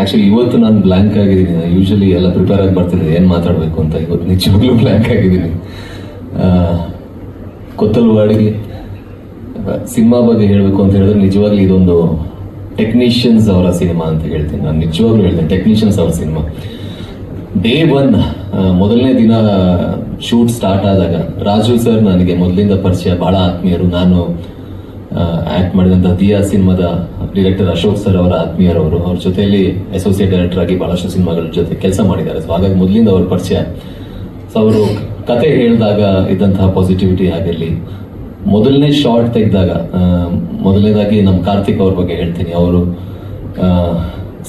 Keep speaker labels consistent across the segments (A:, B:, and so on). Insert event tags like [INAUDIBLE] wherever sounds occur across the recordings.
A: Actually ಇವತ್ತು ನಾನು blank ಆಗಿದ್ದೀನಿ. ಯೂಶಲಿ ಎಲ್ಲ ಪ್ರಿಪೇರ್ ಆಗಿ ಬರ್ತಿದ್ದೆ ಏನು ಮಾತಾಡಬೇಕು ಅಂತ ಇವತ್ತು ನಿಜವಾಗ್ಲೂ ಬ್ಲ್ಯಾಂಕ್ ಆಗಿದ್ದೀನಿ. ಕೊತ್ತಲು ಕೊತ್ತಲವಾಡಿಗೆ ಸಿನಿಮಾ ಬಗ್ಗೆ ಹೇಳಬೇಕು ಅಂತ ಹೇಳಿದ್ರೆ ನಿಜವಾಗ್ಲೂ ಇದೊಂದು ಟೆಕ್ನಿಷಿಯನ್ಸ್ ಅವರ ಸಿನಿಮಾ ಅಂತ ಹೇಳ್ತೀನಿ. ನಾನು ನಿಜವಾಗ್ಲೂ ಹೇಳ್ತೀನಿ ಟೆಕ್ನಿಷಿಯನ್ಸ್ ಅವರ ಸಿನಿಮಾ. ಡೇ ಒನ್ ಮೊದಲನೇ ದಿನ ಶೂಟ್ ಸ್ಟಾರ್ಟ್ ಆದಾಗ ರಾಜು ಸರ್ ನನಗೆ ಮೊದಲಿಂದ ಪರಿಚಯ, ಬಹಳ ಆತ್ಮೀಯರು. ನಾನು ಆಕ್ಟ್ ಮಾಡಿದಂಥ ದಿಯಾ ಸಿನಿಮಾದ ಡಿರೆಕ್ಟರ್ ಅಶೋಕ್ ಸರ್ ಅವರ ಆತ್ಮೀಯರವರು, ಅವ್ರ ಜೊತೆಯಲ್ಲಿ ಅಸೋಸಿಯೇಟ್ ಡೈರೆಕ್ಟರ್ ಆಗಿ ಬಹಳಷ್ಟು ಸಿನಿಮಾಗಳ ಜೊತೆ ಕೆಲಸ ಮಾಡಿದ್ದಾರೆ. ಸೊ ಹಾಗಾಗಿ ಮೊದಲಿಂದ ಅವ್ರ ಪರಿಚಯ. ಸೊ ಅವರು ಕತೆ ಹೇಳಿದಾಗ ಇದ್ದಂತಹ ಪಾಸಿಟಿವಿಟಿ ಆಗಿರಲಿ, ಮೊದಲನೇ ಶಾರ್ಟ್ ತೆಗೆದಾಗ ಮೊದಲನೇದಾಗಿ ನಮ್ಮ ಕಾರ್ತಿಕ್ ಅವ್ರ ಬಗ್ಗೆ ಹೇಳ್ತೀನಿ. ಅವರು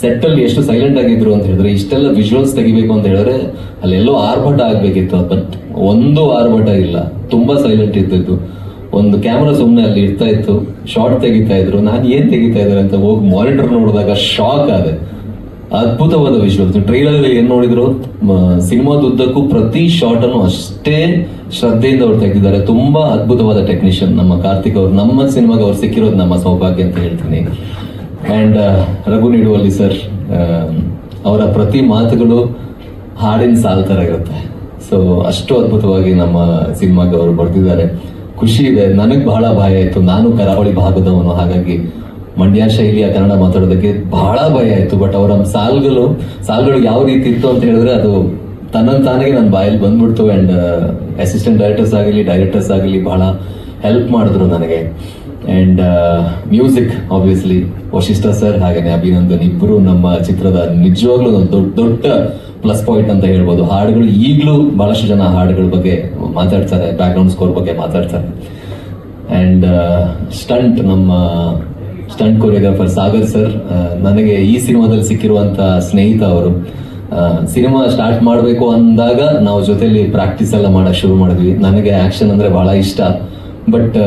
A: ಸೆಟ್ ಅಲ್ಲಿ ಎಷ್ಟು ಸೈಲೆಂಟ್ ಆಗಿದ್ರು ಅಂತ ಹೇಳಿದ್ರೆ, ಇಷ್ಟೆಲ್ಲ ವಿಜುವಲ್ಸ್ ತೆಗಿಬೇಕು ಅಂತ ಹೇಳಿದ್ರೆ, ಅಲ್ಲೆಲ್ಲೋ ಆರ್ಭಟ ಆಗ್ಬೇಕಿತ್ತು. ಬಟ್ ಒಂದು ಆರ್ಭಟ ಇಲ್ಲ. ತುಂಬಾ ಸೈಲೆಂಟ್ ಇದ್ದಿದ್ದು. ಒಂದು ಕ್ಯಾಮ್ರಾ ಸುಮ್ಮನೆ ಅಲ್ಲಿ ಇರ್ತಾ ಇತ್ತು ಶಾರ್ಟ್ ತೆಗಿತಾ ಇದ್ರು. ನಾನು ಏನ್ ತೆಗಿತಾ ಇದ್ದಾರೆ ಅಂತ ಹೋಗಿ ಮಾನಿಟರ್ ನೋಡಿದಾಗ ಶಾಕ್ ಆದೆ. ಅದ್ಭುತವಾದ ವಿಷಯ ಟ್ರೈಲರ್ ಏನ್ ನೋಡಿದ್ರು? ಸಿನಿಮಾದ ಉದ್ದಕ್ಕೂ ಪ್ರತಿ ಶಾರ್ಟ್ ಅನ್ನು ಅಷ್ಟೇ ಶ್ರದ್ಧೆಯಿಂದ ಅವ್ರು ತೆಗೆದಿದ್ದಾರೆ. ತುಂಬಾ ಅದ್ಭುತವಾದ ಟೆಕ್ನಿಷಿಯನ್ ನಮ್ಮ ಕಾರ್ತಿಕ್ ಅವರು. ನಮ್ಮ ಸಿನಿಮಾಗೆ ಅವ್ರು ಸಿಕ್ಕಿರೋದು ನಮ್ಮ ಸೌಭಾಗ್ಯ ಅಂತ ಹೇಳ್ತೀನಿ. ಅಂಡ್ ರಘು ನೀಡುವಲ್ಲಿ ಸರ್ ಅವರ ಪ್ರತಿ ಮಾತುಗಳು ಹಾಡಿನ ಸಾಲ್ ಥರ ಇರುತ್ತೆ. ಸೊ ಅಷ್ಟು ಅದ್ಭುತವಾಗಿ ನಮ್ಮ ಸಿನಿಮಾಗೆ ಅವರು ಬರ್ತಿದ್ದಾರೆ ಖುಷಿ ಇದೆ. ನನಗೆ ಬಹಳ ಭಯ ಆಯ್ತು. ನಾನು ಕರಾವಳಿ ಭಾಗದವನು. ಹಾಗಾಗಿ ಮಂಡ್ಯ ಶೈಲಿಯ ಕನ್ನಡ ಮಾತಾಡೋದಕ್ಕೆ ಬಹಳ ಭಯ ಆಯ್ತು. ಬಟ್ ಅವರ ಸಾಲ್ಗಳು ಸಾಲ್ಗಳು ಯಾವ ರೀತಿ ಇತ್ತು ಅಂತ ಹೇಳಿದ್ರೆ ಅದು ತನ್ನಂತಾನಿಗೆ ನನ್ನ ಬಾಯಲ್ಲಿ ಬಂದ್ಬಿಡ್ತು ಅಂಡ್ ಅಸಿಸ್ಟೆಂಟ್ ಡೈರೆಕ್ಟರ್ಸ್ ಆಗಲಿ ಡೈರೆಕ್ಟರ್ಸ್ ಆಗಲಿ ಬಹಳ ಹೆಲ್ಪ್ ಮಾಡಿದ್ರು ನನಗೆ. And music obviously Vasishta sir ಹಾಗೆ ಅಭಿನಂದನ್ ಇಬ್ಬರು ನಮ್ಮ ಚಿತ್ರದ ನಿಜವಾಗ್ಲೂ ದೊಡ್ಡ ದೊಡ್ಡ ಪ್ಲಸ್ ಪಾಯಿಂಟ್ ಅಂತ ಹೇಳ್ಬೋದು. ಹಾಡುಗಳು ಈಗಲೂ ಬಹಳಷ್ಟು ಜನ ಹಾಡುಗಳ ಬಗ್ಗೆ ಮಾತಾಡ್ತಾರೆ ಬ್ಯಾಕ್ಗ್ರೌಂಡ್ ಸ್ಕೋರ್ ಬಗ್ಗೆ ಮಾತಾಡ್ತಾರೆ. ಅಂಡ್ ಸ್ಟಂಟ್ ನಮ್ಮ ಸ್ಟಂಟ್ ಕೊರಿಯೋಗ್ರಾಫರ್ ಸಾಗರ್ ಸರ್ ನನಗೆ ಈ ಸಿನಿಮಾದಲ್ಲಿ ಸಿಕ್ಕಿರುವಂತ ಸ್ನೇಹಿತ ಅವರು ಸಿನಿಮಾ ಸ್ಟಾರ್ಟ್ ಮಾಡಬೇಕು ಅಂದಾಗ ನಾವು ಜೊತೆಯಲ್ಲಿ ಪ್ರಾಕ್ಟೀಸ್ ಎಲ್ಲ ಮಾಡಕ್ ಶುರು ಮಾಡಿದ್ವಿ. ನನಗೆ ಆಕ್ಷನ್ ಅಂದ್ರೆ ಬಹಳ ಇಷ್ಟ. ಬಟ್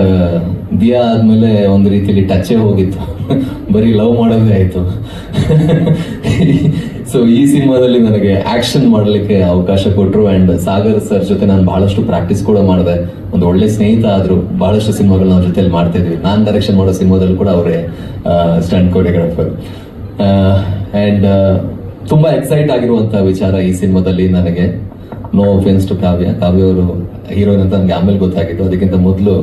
A: ದಿಯಾ ಆದ್ಮೇಲೆ ಒಂದು ರೀತಿಯಲ್ಲಿ ಟಚ್ಚೇ ಹೋಗಿತ್ತು. [LAUGHS] ಬರೀ ಲವ್ ಮಾಡೋದೇ ಆಯ್ತು. [LAUGHS] ಸೊ ಈ ಸಿನಿಮಾದಲ್ಲಿ ನನಗೆ ಆಕ್ಷನ್ ಮಾಡಲಿಕ್ಕೆ ಅವಕಾಶ ಕೊಟ್ಟರು ಅಂಡ್ ಸಾಗರ್ ಸರ್ ಜೊತೆ ನಾನು ಬಹಳಷ್ಟು ಪ್ರಾಕ್ಟೀಸ್ ಕೂಡ ಮಾಡಿದೆ. ಒಂದು ಒಳ್ಳೆ ಸ್ನೇಹಿತ ಆದ್ರು ಬಹಳಷ್ಟು ಸಿನಿಮಾಗಳನ್ನ ಅವ್ರ ಜೊತೆಯಲ್ಲಿ ಮಾಡ್ತಾ ಇದ್ವಿ ನಾನು ಡೈರೆಕ್ಷನ್ ಮಾಡೋ ಸಿನಿಮಾದಲ್ಲೂ ಕೂಡ ಅವರೇ ಸ್ಟಂಟ್ ಕೋರಿಯೋಗ್ರಾಫರ್ ಅಂಡ್ ತುಂಬಾ ಎಕ್ಸೈಟ್ ಆಗಿರುವಂತ ವಿಚಾರ ಈ ಸಿನಿಮಾದಲ್ಲಿ ನನಗೆ. No offence to Kavya Kavya ಅವರು ಹೀರೋಯಿನ್ ಅಂತ ನನಗೆ ಆಮೇಲೆ ಗೊತ್ತಾಗಿತ್ತು. ಅದಕ್ಕಿಂತ ಮೊದಲು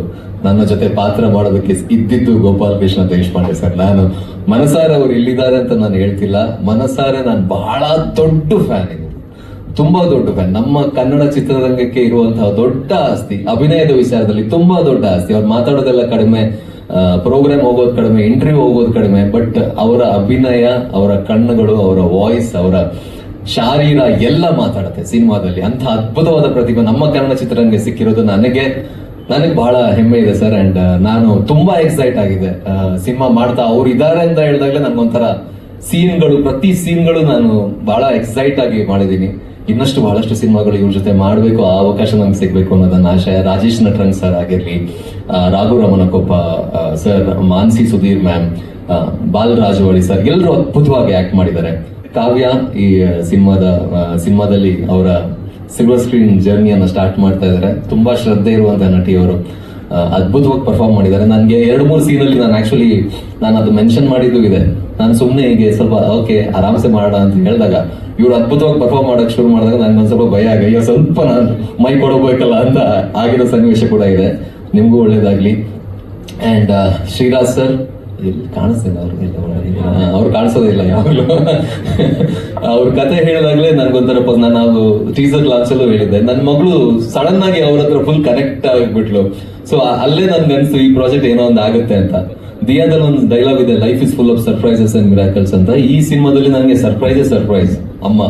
A: ನನ್ನ ಜೊತೆ ಪಾತ್ರ ಮಾಡೋದಕ್ಕೆ ಇದ್ದಿದ್ದು ಗೋಪಾಲ್ ಕೃಷ್ಣ ದೇಶಪಾಂಡೆ ಸರ್. ನಾನು ಮನಸಾರೆ ಅವರು ಇಲ್ಲಿದ್ದಾರೆ ಅಂತ ನಾನು ಹೇಳ್ತಿಲ್ಲ. ಮನಸಾರೆ ನಾನು ಬಹಳ ದೊಡ್ಡ ಫ್ಯಾನ್ ಇದು ತುಂಬಾ ದೊಡ್ಡ ಫ್ಯಾನ್ ನಮ್ಮ ಕನ್ನಡ ಚಿತ್ರರಂಗಕ್ಕೆ ಇರುವಂತಹ ದೊಡ್ಡ ಆಸ್ತಿ, ಅಭಿನಯದ ವಿಚಾರದಲ್ಲಿ ತುಂಬಾ ದೊಡ್ಡ ಆಸ್ತಿ. ಅವ್ರು ಮಾತಾಡೋದೆಲ್ಲ ಕಡಿಮೆ ಪ್ರೋಗ್ರಾಮ್ ಹೋಗೋದು ಕಡಿಮೆ ಇಂಟರ್ವ್ಯೂ ಹೋಗೋದು ಕಡಿಮೆ ಬಟ್ ಅವರ ಅಭಿನಯ, ಅವರ ಕಣ್ಣುಗಳು, ಅವರ ವಾಯ್ಸ್ ಅವರ ಶಾರೀರ ಎಲ್ಲ ಮಾತಾಡುತ್ತೆ ಸಿನಿಮಾದಲ್ಲಿ. ಅಂತ ಅದ್ಭುತವಾದ ಪ್ರತಿಭೆ ನಮ್ಮ ಕನ್ನಡ ಚಿತ್ರರಂಗ ಸಿಕ್ಕಿರೋದು ನನಗೆ. ನನಗೆ ಬಹಳ ಹೆಮ್ಮೆ ಇದೆ ಸರ್ ಅಂಡ್ ನಾನು ತುಂಬಾ ಎಕ್ಸೈಟ್ ಆಗಿದೆ. ಸಿನಿಮಾ ಮಾಡ್ತಾ ಅವ್ರು ಇದಾರೆ ಅಂತ ಹೇಳಿದಾಗಲೇ ನನ್ಗೊಂಥರ ಸೀನ್ಗಳು, ಪ್ರತಿ ಸೀನ್ಗಳು ನಾನು ಬಹಳ ಎಕ್ಸೈಟ್ ಆಗಿ ಮಾಡಿದ್ದೀನಿ. ಇನ್ನಷ್ಟು ಬಹಳಷ್ಟು ಸಿನಿಮಾಗಳು ಇವ್ರ ಜೊತೆ ಮಾಡಬೇಕು, ಆ ಅವಕಾಶ ನಮ್ಗೆ ಸಿಗಬೇಕು ಅನ್ನೋದನ್ನ ಆಶಯ ರಾಜೇಶ್ ನಟರಂಗ್ ಸರ್ ಆಗಿರ್ಲಿ Raghu Ramanakoppa sir Mansi Sudheer ma'am Balarajwadi sir ಎಲ್ಲರೂ ಅದ್ಭುತವಾಗಿ ಆಕ್ಟ್ ಮಾಡಿದ್ದಾರೆ. ಕಾವ್ಯ ಈ ಸಿನಿಮಾದ ಸಿನಿಮಾದಲ್ಲಿ ಅವರ ಸಿಲ್ವರ್ ಸ್ಕ್ರೀನ್ ಜರ್ನಿಯನ್ನು ಸ್ಟಾರ್ಟ್ ಮಾಡ್ತಾ ಇದ್ದಾರೆ ತುಂಬಾ ಶ್ರದ್ಧೆ ಇರುವಂತಹ ನಟಿಯವರು. ಅದ್ಭುತವಾಗಿ ಪರ್ಫಾರ್ಮ್ ಮಾಡಿದ್ದಾರೆ. ನನಗೆ ಎರಡು ಮೂರು ಸೀನಲ್ಲಿ ನಾನು ಆಕ್ಚುಲಿ ನಾನು ಅದು ಮೆನ್ಷನ್ ಮಾಡಿದ್ದು ಇದೆ. ನಾನು ಸುಮ್ಮನೆ ಹೀಗೆ ಸ್ವಲ್ಪ ಓಕೆ ಆರಾಮ್ಸೆ ಮಾಡೋಣ ಅಂತ ಹೇಳಿದಾಗ, ಇವ್ರು ಅದ್ಭುತವಾಗಿ ಪರ್ಫಾರ್ಮ್ ಮಾಡಕ್ ಶುರು ಮಾಡಿದಾಗ ನನಗೆ ಒಂದು ಸ್ವಲ್ಪ ಭಯ ಆಗ ಅಯ್ಯೋ, ಸ್ವಲ್ಪ ನಾನು ಮೈ ಕೊಡಬೇಕಲ್ಲ ಅಂತ ಆಗಿರೋ ಸನ್ನಿವೇಶ ಕೂಡ ಇದೆ. ನಿಮಗೂ ಒಳ್ಳೇದಾಗ್ಲಿ. ಅಂಡ್ ಶ್ರೀರಾಜ್ ಸರ್ ಇಲ್ಲಿ ಕಾಣಿಸ್ತಿಲ್ಲ ಅವ್ರಿಗೆ ಅವ್ರು ಕಾಣಿಸೋದಿಲ್ಲ ಯಾವಾಗಲೂ. ಅವ್ರ ಕತೆ ಹೇಳಿದಾಗಲೇ ನನ್ಗೊಂಥರ ಪ- ನಾನು ಅದು ಟೀಸರ್ ಲಾಂಚಲ್ಲೂ ಹೇಳಿದ್ದೆ. ನನ್ನ ಮಗಳು ಸಡನ್ ಆಗಿ ಅವ್ರ ಹತ್ರ ಫುಲ್ ಕನೆಕ್ಟ್ ಆಗಿಬಿಟ್ಲು. ಸೊ ಅಲ್ಲೇ ನನ್ಗೆ ಅನ್ಸ್ತು ಈ ಪ್ರಾಜೆಕ್ಟ್ ಏನೋ ಒಂದು ಆಗುತ್ತೆ ಅಂತ. ದಿಯಾದಲ್ಲಿ ಒಂದು ಡೈಲಾಗ್ ಇದೆ life is full of surprises and miracles ಅಂತ. ಈ ಸಿನಿಮಾದಲ್ಲಿ ನನಗೆ ಸರ್ಪ್ರೈಸೇ ಸರ್ಪ್ರೈಸ್ ಅಮ್ಮ.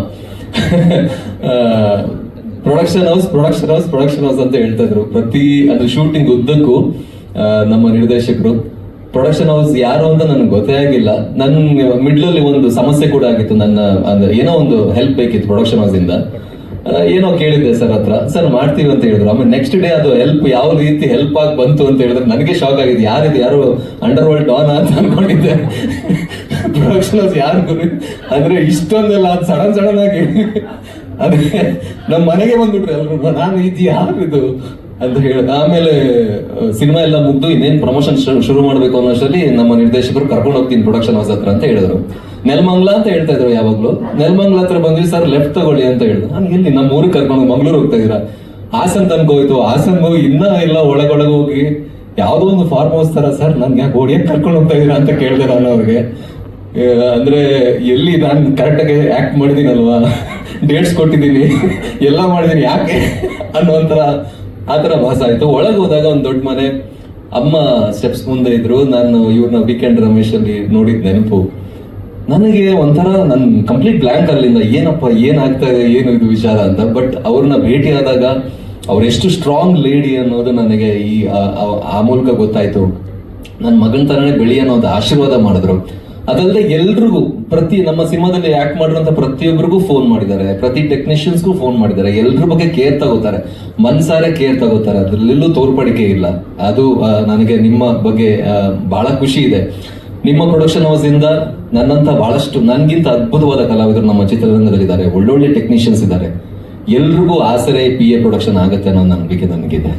A: Production house production house production house ಅಂತ ಹೇಳ್ತಾ ಇದ್ರು. ಪ್ರತಿ ಅದು ಶೂಟಿಂಗ್ ಉದ್ದಕ್ಕೂ ನಮ್ಮ ನಿರ್ದೇಶಕರು ಪ್ರೊಡಕ್ಷನ್ ಹೌಸ್ ಯಾರು ಅಂತ ನನಗೆ ಗೊತ್ತೇ ಆಗಿಲ್ಲ. ನನ್ನ ಮಿಡ್ಲ್ ಅಲ್ಲಿ ಒಂದು ಸಮಸ್ಯೆ ಕೂಡ ಆಗಿತ್ತು. ನನ್ನ, ಅಂದ್ರೆ ಏನೋ ಒಂದು ಹೆಲ್ಪ್ ಬೇಕಿತ್ತು ಪ್ರೊಡಕ್ಷನ್ ಹೌಸ್ ಇಂದ. ಏನೋ ಕೇಳಿದ್ದೆ ಸರ್ ಹತ್ರ. ಸರ್, ಮಾಡ್ತೀವಿ ಅಂತ ಹೇಳಿದ್ರು. ಆಮೇಲೆ ನೆಕ್ಸ್ಟ್ ಡೇ ಅದು ಹೆಲ್ಪ್ ಯಾವ ರೀತಿ ಹೆಲ್ಪ್ ಆಗಿ ಬಂತು ಅಂತ ಹೇಳಿದ್ರೆ ನನಗೆ ಶಾಕ್ ಆಗಿದೆ ಯಾರಿದು ಯಾರು ಅಂಡರ್ ವರ್ಲ್ಡ್ ಡಾನ್ ಅಂತ ಅನ್ಕೊಂಡಿದ್ದೆ. ಪ್ರೊಡಕ್ಷನ್ ಹೌಸ್ ಯಾರು ಗುರಿ? ಅಂದ್ರೆ ಇಷ್ಟೊಂದೆಲ್ಲ ಸಡನ್ ಸಡನ್ ಆಗಿ. ಅದೇ ನಮ್ಮ ಮನೆಗೆ ಬಂದ್ಬಿಟ್ರು ಎಲ್ರು. ನಾನು ಇದು ಯಾರು ಇದು ಅಂತ ಹೇಳಿ. ಆಮೇಲೆ ಸಿನಿಮಾ ಎಲ್ಲ ಮುಗ್ದು ಇನ್ನೇನು ಪ್ರಮೋಷನ್ ಶುರು ಮಾಡಬೇಕು ಅನ್ನೋಷ್ಟರಲ್ಲಿ ನಮ್ಮ ನಿರ್ದೇಶಕರು ಕರ್ಕೊಂಡು ಹೋಗ್ತೀನಿ ಪ್ರೊಡಕ್ಷನ್ ಹೌಸ್ ಹತ್ರ ಅಂತ ಹೇಳಿದ್ರು. ನೆಲಮಂಗ್ಲ ಅಂತ ಹೇಳ್ತಾ ಇದ್ರು ಯಾವಾಗ್ಲೂ. ನೆಲಮಂಗ್ಲ ಹತ್ರ ಬಂದ್ವಿ, ಸರ್ ಲೆಫ್ಟ್ ತಗೊಳ್ಳಿ ಅಂತ ಹೇಳಿದ್ರು. ನಾನು ಎಲ್ಲಿ ನಮ್ಮ ಊರಿಗೆ ಕರ್ಕೊಂಡು ಮಂಗ್ಳೂರ್ ಹೋಗ್ತಾ ಇದ್ರ ಹಾಸನ್ ತನಕ ಹೋಯ್ತು. ಹಾಸನ್ ಹೋಗಿ ಇನ್ನೂ ಎಲ್ಲ ಒಳಗೊಳಗೆ ಹೋಗಿ, ಯಾವುದೋ ಒಂದು ಫಾರ್ಮ್ ಹೌಸ್ ತರ ಸರ್, ನನ್ಗೆ ಯಾಕೆ ಓಡಿಯಕ್ಕೆ ಕರ್ಕೊಂಡು ಹೋಗ್ತಾ ಇದ್ರ ಅಂತ ಕೇಳಿದೆ ನಾನು ಅವ್ರಿಗೆ. ಅಂದ್ರೆ, ಎಲ್ಲಿ ನಾನು ಕರೆಕ್ಟಾಗಿ ಆಕ್ಟ್ ಮಾಡಿದ್ದೀನಲ್ವಾ? [LAUGHS] ಡೇಟ್ಸ್ ಕೊಟ್ಟಿದ್ದೀನಿ. [LAUGHS] ಎಲ್ಲ ಮಾಡಿದೀನಿ ಯಾಕೆ? ಅನ್ನೋಂಥರ ಆ ಥರ ಭಾಸ ಆಯ್ತು. ಒಳಗೆ ಹೋದಾಗ ಒಂದು ದೊಡ್ಡ ಮನೆ. ಅಮ್ಮ ಸ್ಟೆಪ್ಸ್ ಮುಂದೆ ಇದ್ರು. ನಾನು ಇವ್ರನ್ನ ವೀಕೆಂಡ್ ರಮೇಶ್ ಅಲ್ಲಿ ನೋಡಿದ ನೆನಪು. ನನಗೆ ಒಂಥರ ನನ್ನ ಕಂಪ್ಲೀಟ್ ಬ್ಲ್ಯಾಂಕ್ ಅಲ್ಲಿಂದ ಏನಪ್ಪ, ಏನಾಗ್ತಾ ಇದೆ, ಏನು ಇದು ವಿಚಾರ ಅಂತ. ಬಟ್ ಅವ್ರನ್ನ ಭೇಟಿ ಆದಾಗ ಅವರೆಷ್ಟು ಸ್ಟ್ರಾಂಗ್ ಲೇಡಿ ಅನ್ನೋದು ನನಗೆ ಈ, ಆ- ಮೂಲಕ ಗೊತ್ತಾಯ್ತು. ನನ್ನ ಮಗನ ತರನೇ ಬೆಳಿ ಅನ್ನೋದು ಆಶೀರ್ವಾದ ಮಾಡಿದ್ರು. ಅದಲ್ಲದೆ ಎಲ್ರಿಗೂ, ಪ್ರತಿ ನಮ್ಮ ಸಿನಿಮಾದಲ್ಲಿ ಆಕ್ಟ್ ಮಾಡಿರುವಂತ ಪ್ರತಿಯೊಬ್ಬರಿಗೂ ಫೋನ್ ಮಾಡಿದ್ದಾರೆ. ಪ್ರತಿ ಟೆಕ್ನಿಷಿಯನ್ಸ್ಗೂ ಫೋನ್ ಮಾಡಿದ್ದಾರೆ. ಎಲ್ರ ಬಗ್ಗೆ ಕೇರ್ ತಗೋತಾರೆ. ಮನ್ಸಾರೆ ಕೇರ್ ತಗೋತಾರೆ. ಅದ್ರಲ್ಲೆಲ್ಲೂ ತೋರ್ಪಡಿಕೆ ಇಲ್ಲ. ಅದು ನನಗೆ ನಿಮ್ಮ ಬಗ್ಗೆ ಬಹಳ ಖುಷಿ ಇದೆ. ನಿಮ್ಮ ಪ್ರೊಡಕ್ಷನ್ ಹೌಸ್ ಇಂದ ನನ್ನಂತ ಬಹಳಷ್ಟು, ನನ್ಗಿಂತ ಅದ್ಭುತವಾದ ಕಲಾವಿದರು ನಮ್ಮ ಚಿತ್ರರಂಗದಲ್ಲಿದ್ದಾರೆ. ಒಳ್ಳೊಳ್ಳೆ ಟೆಕ್ನಿಷಿಯನ್ಸ್ ಇದ್ದಾರೆ. ಎಲ್ರಿಗೂ ಆಸರೆ ಪಿ ಎ ಪ್ರೊಡಕ್ಷನ್ ಆಗುತ್ತೆ ಅನ್ನೋ ನಂಬಿಕೆ ನನಗಿದೆ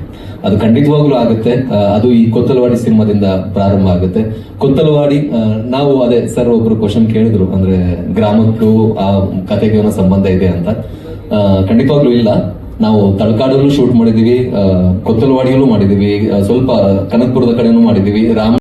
A: ಅದು ಖಂಡಿತವಾಗ್ಲೂ ಆಗುತ್ತೆ. ಅದು ಈ ಕೊತ್ತಲವಾಡಿ ಸಿನಿಮಾದಿಂದ ಪ್ರಾರಂಭ ಆಗುತ್ತೆ. ಕೊತ್ತಲವಾಡಿ ನಾವು ಅದೇ ಸರ್ ಒಬ್ರು ಕ್ವಶನ್ ಕೇಳಿದ್ರು. ಅಂದ್ರೆ ಗ್ರಾಮಕ್ಕೂ ಆ ಕತೆಗೆ ಏನೋ ಸಂಬಂಧ ಇದೆ ಅಂತ. ಖಂಡಿತವಾಗ್ಲೂ ಇಲ್ಲ. ನಾವು ತಳಕಾಡಲ್ಲೂ ಶೂಟ್ ಮಾಡಿದೀವಿ ಕೊತ್ತಲವಾಡಿಯಲ್ಲೂ ಮಾಡಿದೀವಿ ಸ್ವಲ್ಪ ಕನಕಪುರದ ಕಡೆನೂ ಮಾಡಿದೀವಿ ರಾಮ್